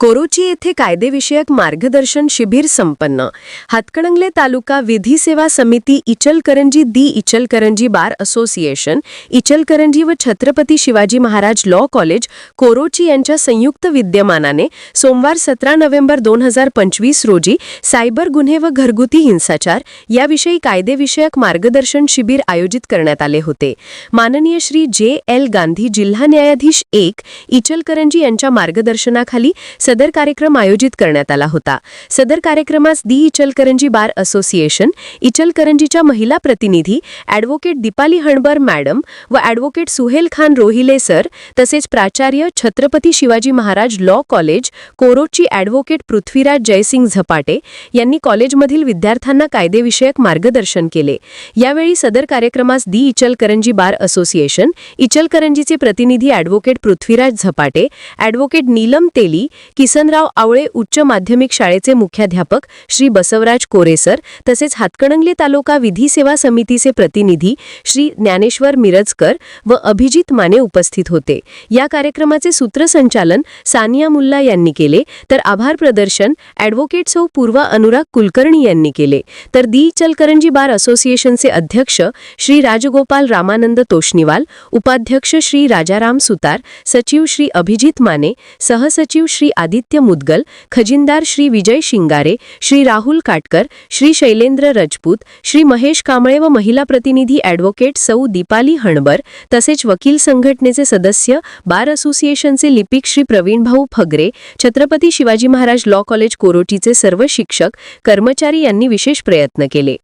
कोरोची येथे कायदेविषयक मार्गदर्शन शिबिर संपन्न. हातकणंगले तालुका विधी सेवा समिती Ichalkaranji the Ichalkaranji bar association Ichalkaranji व छत्रपती शिवाजी महाराज लॉ कॉलेज कोरोची यांच्या संयुक्त विद्यमानाने सोमवार सतरा नोव्हेंबर दोन हजार पंचवीस रोजी सायबर गुन्हे व घरगुती हिंसाचार याविषयी कायदेविषयक मार्गदर्शन शिबिर आयोजित करण्यात आले होते. माननीय श्री जे एल गांधी जिल्हा न्यायाधीश एक इचलकरंजी यांच्या मार्गदर्शनाखाली सदर कार्यक्रम आयोजित करण्यात आला होता. सदर कार्यक्रमास दी इचलकरंजी बार असोसिएशन इचलकरंजीच्या महिला प्रतिनिधी ॲडव्होकेट दीपाली हणबर मॅडम व ॲडव्होकेट सुहेल खान रोहिले सर तसेच प्राचार्य Chhatrapati Shivaji Maharaj law college Korochi advocate Prithviraj Jaysing Zapate यांनी कॉलेजमधील विद्यार्थ्यांना कायदेविषयक मार्गदर्शन केले. यावेळी सदर कार्यक्रमास दी इचलकरंजी बार असोसिएशन इचलकरंजीचे प्रतिनिधी ॲडव्होकेट पृथ्वीराज झपाटे ॲडव्होकेट नीलम तेली किसनराव आवळे उच्च माध्यमिक शाळेचे मुख्याध्यापक श्री बसवराज कोरेसर तसेच हातकणंगले तालुका विधी सेवा समितीचे प्रतिनिधी श्री ज्ञानेश्वर मिरजकर व अभिजित माने उपस्थित होते. या कार्यक्रमाचे सूत्रसंचालन सानिया मुल्ला यांनी केले. तर आभार प्रदर्शन ॲडव्होकेट सौ पूर्वा अनुराग कुलकर्णी यांनी केले. तर दी चलकरंजी बार असोसिएशनचे अध्यक्ष श्री राजगोपाल रामानंद तोष्णीवाल उपाध्यक्ष श्री राजाराम सुतार सचिव श्री अभिजित माने सहसचिव श्री आदित्य मुद्गल खजिनदार श्री विजय शिंगारे श्री राहुल काटकर श्री शैलेंद्र रजपूत श्री महेश कांबळे व महिला प्रतिनिधी ॲडव्होकेट सौ दीपाली हणबर तसेच वकील संघटनेचे सदस्य बार असोसिएशनचे लिपिक श्री प्रवीणभाऊ फगरे छत्रपती शिवाजी महाराज लॉ कॉलेज कोरोटीचे सर्व शिक्षक कर्मचारी यांनी विशेष प्रयत्न केले.